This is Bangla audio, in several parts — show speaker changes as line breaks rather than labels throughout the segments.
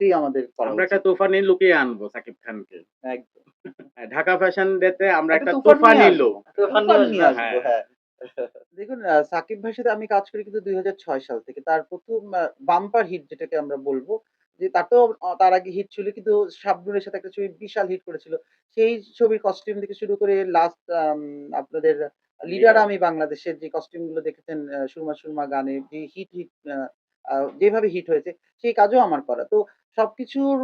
এটাই আমাদের
আমরা। একটা তুফানি লুকিয়ে আনব সাকিব খানকে।
একদম।
হ্যাঁ, ঢাকা ফ্যাশন ডেতে আমরা
একটা নিয়ে
নিয়ে
নিয়ে
আসব,
আসব, হ্যাঁ। দেখুন সাকিব ভাইয়ের সাথে আমি কাজ করি কিন্তু দুই সাল থেকে। তার প্রথম বাম্পার হিট যেটাকে আমরা বলব যে তাতেও আহ, তার আগে হিট ছিল কিন্তু শাবনুরের সাথে একটা ছবি বিশাল হিট করেছিল। সেই ছবির কস্টিউম থেকে শুরু করে লাস্ট আপনাদের লিডার আমি বাংলাদেশের যে কস্টিউমগুলো দেখেছেন সুরমা সুরমা গানে যে হিট হিট যেভাবে হিট হয়েছে সেই কাজও আমার করা। তো সবকিছুর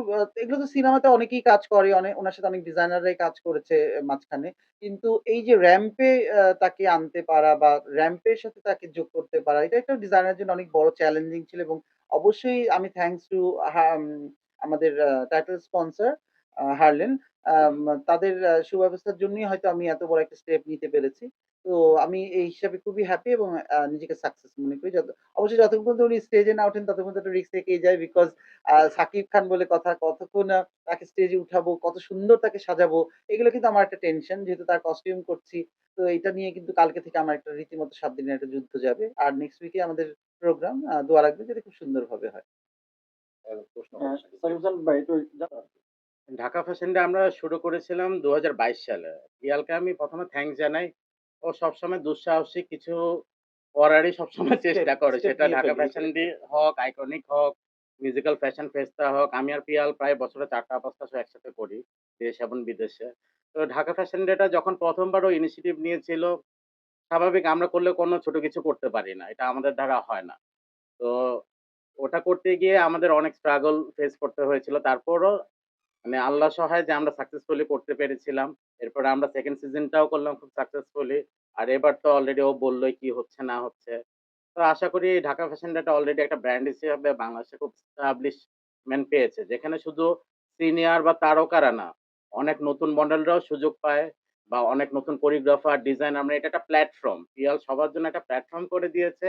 এগুলো তো সিনেমাতে অনেকেই কাজ করে, অনেক, ওনার সাথে অনেক ডিজাইনাররাই কাজ করেছে মাঝখানে। কিন্তু এই যে র্যাম্পে তাকে আনতে পারা বা র্যাম্পের সাথে তাকে যোগ করতে পারা, এটা একটা ডিজাইনার জন্য অনেক বড় চ্যালেঞ্জিং ছিল এবং অবশ্যই আমি থ্যাংকস টু আমাদের টাইটেল স্পন্সর হারলেন। তাদের সুব্যবস্থার জন্যই হয়তো আমি এত বড় একটা স্টেপ নিতে পেরেছি। তো আমি এই হিসাবে খুবই হ্যাপি এবং নিজেকে সাকসেস মনে করি। যত অবশ্যই যতক্ষণ পর্যন্ত উনি স্টেজে না ওঠেন ততক্ষণ পর্যন্ত রিস্ক থেকেই যায় বিকজ সাকিব খান বলে কথা কতক্ষণ তাকে স্টেজে উঠাবো কত সুন্দর তাকে সাজাবো এগুলো কিন্তু আমার একটা টেনশন যেহেতু তার কস্টিউম করছি তো এটা নিয়ে কিন্তু কালকে থেকে আমার একটা রীতিমতো সাত দিনের একটা যুদ্ধ যাবে। আর নেক্সট উইকে আমাদের প্রোগ্রাম দোয়া রাখবে যাতে খুব সুন্দরভাবে হয়।
হ্যাঁ, সাকিব খান ভাই।
ঢাকা ফ্যাশন ডে আমরা শুরু করেছিলাম দু হাজার বাইশ সালে। রিয়ালকে আমি প্রথমে থ্যাঙ্কস জানাই। ও সবসময় দুঃসাহসিক কিছু করারই সবসময় চেষ্টা করে। সেটা
নিয়ে
ঢাকা
ফেলে।
ফ্যাশন ডে হোক আইকনিক হোক মিউজিক্যাল ফ্যাশন ফেস্টা হোক আমি আর পিয়াল প্রায় বছরে চারটা পাঁচটা শো একসাথে করি দেশ এবং বিদেশে। তো ঢাকা ফ্যাশন ডেটা যখন প্রথমবার ও ইনিশিয়েটিভ নিয়েছিল স্বাভাবিক আমরা করলে কোনো ছোট কিছু করতে পারি না। এটা আমাদের দ্বারা হয় না। তো ওটা করতে গিয়ে আমাদের অনেক স্ট্রাগল ফেস করতে হয়েছিল। তারপরও মানে আল্লাহ সহায় যে আমরা সাকসেসফুলি করতে পেরেছিলাম। এরপরে আমরা সেকেন্ড সিজনটাও করলাম খুব সাকসেসফুলি আর এবার তো অলরেডি ও বললোই কি হচ্ছে, না হচ্ছে। তো আশা করি ঢাকা ফ্যাশন ডেটা অলরেডি একটা ব্র্যান্ড হিসেবে বাংলাদেশে খুব স্টাবলিশমেন্ট পেয়েছে। যেখানে শুধু সিনিয়র বা তারকারা না, অনেক নতুন মডেলরাও সুযোগ পায় বা অনেক নতুন কোরিওগ্রাফার ডিজাইনার আমরা এটা একটা প্ল্যাটফর্ম পিয়াল সবার জন্য একটা প্ল্যাটফর্ম করে দিয়েছে,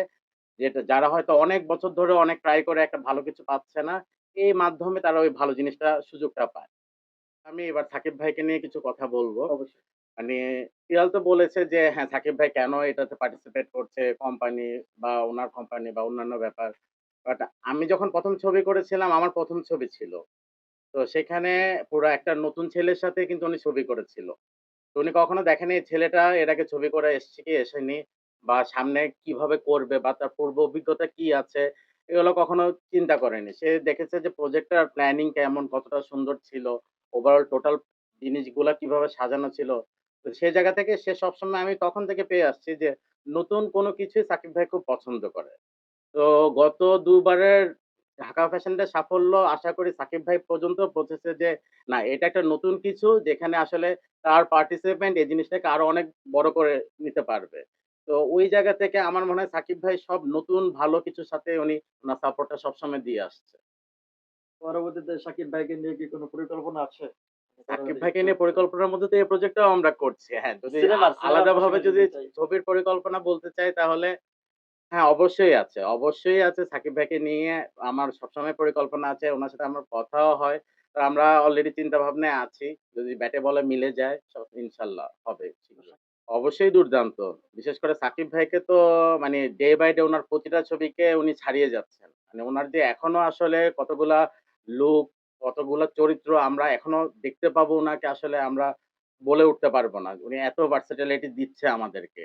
যেটা যারা হয়তো অনেক বছর ধরে অনেক ট্রাই করে একটা ভালো কিছু পাচ্ছে না, এই মাধ্যমে তারা ওই ভালো জিনিসটা সুযোগটা পায়। আমি এবার সাকিব ভাইকে নিয়ে কিছু কথা বলব।
অবশ্যই।
মানে ইয়াল তো বলেছে যে হ্যাঁ সাকিব ভাই কেন এটাতে পার্টিসিপেট করছে কোম্পানি বা ওনার কোম্পানি বা অন্যান্য ব্যাপার? বাট আমি যখন প্রথম ছবি করেছিলাম আমার প্রথম ছবি ছিল। তো সেখানে পুরো একটা নতুন ছেলের সাথে কিন্তু উনি ছবি করেছিল। তো উনি কখনো দেখেনি ছেলেটা এটাকে ছবি করে এসছে কি এসেনি? বা সামনে কীভাবে করবে বা তার পূর্ব অভিজ্ঞতা কি আছে? এগুলো কখনো চিন্তা করেনি। সে দেখেছে যে প্রজেক্টটার প্ল্যানিং কেমন কতটা সুন্দর ছিল। ওভারঅল টোটাল জিনিসগুলা কীভাবে সাজানো ছিল? তো সেই জায়গা থেকে সে সবসময় আমি তখন থেকে পেয়ে আসছি যে, নতুন কোনো কিছুই সাকিব ভাই খুব পছন্দ করে। তো গত দুবারের ঢাকা ফ্যাশনের সাফল্য আশা করি সাকিব ভাই পর্যন্ত পৌঁছেছে যে, না, এটা একটা নতুন কিছু যেখানে আসলে তার পার্টিসিপেন্ট এই জিনিসটাকে আরও অনেক বড় করে নিতে পারবে। তো ওই জায়গা থেকে আমার মনে হয় সাকিব ভাই সব নতুন ভালো কিছুর সাথে উনি ওনার সাপোর্টটা সবসময় দিয়ে আসছে।
পরবর্তীতে সাকিব ভাইকে নিয়ে কি কোনো পরিকল্পনা আছে?
সাকিব ভাইকে নিয়ে পরিকল্পনার মধ্যে তো এই প্রজেক্টটাও আমরা করছি। হ্যাঁ যদি আলাদাভাবে যদি ছবির পরিকল্পনা বলতে চাই তাহলে হ্যাঁ অবশ্যই আছে। অবশ্যই আছে সাকিব ভাইকে নিয়ে আমার সবসময় পরিকল্পনা আছে ওনার সাথে আমার কথাও হয়। তো আমরা অলরেডি চিন্তা ভাবনায় আছি। যদি ব্যাটে বলে মিলে যায় সব ইনশাল্লাহ হবে অবশ্যই দুর্দান্ত। বিশেষ করে সাকিব ভাইকে তো মানে ডে বাই ডে ওনার প্রতিটা ছবিকে উনি ছাড়িয়ে যাচ্ছেন। মানে ওনার যে এখনও আসলে কতগুলা লুক কতগুলা চরিত্র আমরা এখনও দেখতে পাবো ওনাকে আসলে আমরা বলে উঠতে পারব না। উনি এত ভার্সেটিলিটি দিচ্ছে আমাদেরকে।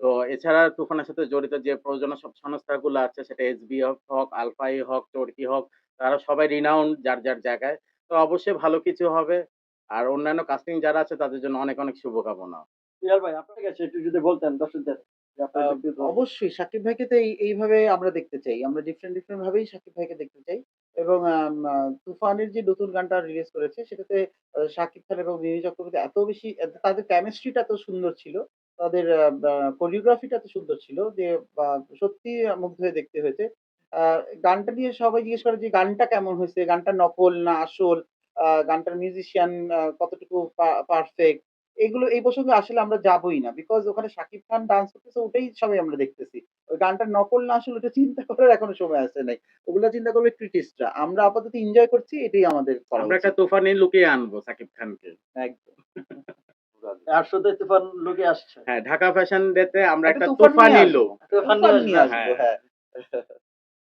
তো এছাড়া তুফানের সাথে জড়িত যে প্রযোজনা সব সংস্থাগুলো আছে সেটা এসবি হোক আলফাই হোক চরকি হোক তারা সবাই রিনাউন্ড যার যার জায়গায়। তো অবশ্যই ভালো কিছু হবে। আর অন্যান্য কাস্টিং যারা আছে তাদের জন্য অনেক অনেক শুভকামনা।
ভাই আপনার কাছে একটু যদি বলতেন দর্শকদের
অবশ্যই সাকিব ভাইকে তো এইভাবে আমরা দেখতে চাই। আমরা ডিফারেন্ট ডিফারেন্ট ভাবেই সাকিব ভাইকে দেখতে চাই। এবং তুফানের যে নতুন গানটা রিলিজ করেছে, সেটাতে সাকিব খান এবং মিমি চক্রবর্তী এত বেশি তাদের কেমিস্ট্রিটা এত সুন্দর ছিল। তাদের কোরিওগ্রাফিটা এত সুন্দর ছিল যে সত্যি মুগ্ধ হয়ে দেখতে হয়েছে। গানটা নিয়ে সবাই জিজ্ঞেস করে যে, গানটা কেমন হয়েছে? গানটা নকল না আসল? গানটার মিউজিশিয়ান কতটুকু পারফেক্ট এগুলো, এই প্রসঙ্গে আসলে আমরা যাবই না বিকজ ওখানে শাকিব খান ডান্স করতেছে, ওটাই সবাই আমরা দেখতেছি। ওই গানটা নকল না আসলে ওটা চিন্তা করার এখনও সময় আসে নাই। ওগুলা চিন্তা করবে ক্রিটিস্টরা আমরা আপাতত এনজয় করছি এটাই আমাদের
আমরা একটা তোফানে লোকে লুকিয়ে আনব সাকিব খানকে।
একদম।
আর শুধু তুফান লোকে আসছে।
হ্যাঁ ঢাকা ফ্যাশন ডেতে আমরা
একটা তুফান নিয়ে
তুফানি
নিয়ে
নিয়ে
আসব,
হ্যাঁ।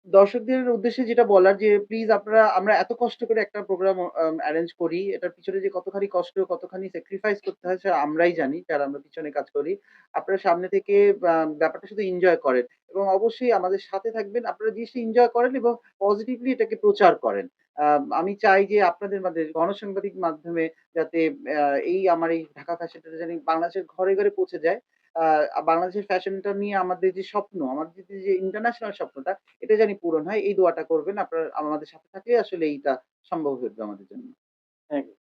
দর্শকদের উদ্দেশ্যে যেটা বলার যে প্লিজ আপনারা আমরা এত কষ্ট করে একটা প্রোগ্রাম অ্যারেঞ্জ করি। এটার পিছনে যে কতখানি কষ্ট, কতখানি স্যাক্রিফাইস করতে হয় সেটা আমরাই জানি, যারা আমরা পিছনে কাজ করি। আপনারা সামনে থেকে ব্যাপারটা শুধু এনজয় করেন এবং অবশ্যই আমাদের সাথে থাকবেন। আপনারা জিনিসটা এনজয় করেন এবং পজিটিভলি এটাকে প্রচার করেন। আমি চাই যে আপনাদের মাঝে গণসাংবাদিক মাধ্যমে যাতে এই আমার এই ঢাকা ফ্যাশনটা জানি বাংলাদেশের ঘরে, ঘরে পৌঁছে যায়। বাংলাদেশের ফ্যাশনটা নিয়ে আমাদের যে স্বপ্ন, আমাদের যে ইন্টারন্যাশনাল স্বপ্নটা এটা জানি পূরণ হয়। এই দোয়াটা করবেন। আপনার আমাদের সাথে থাকলে আসলে এইটা সম্ভব উঠবে আমাদের জন্য।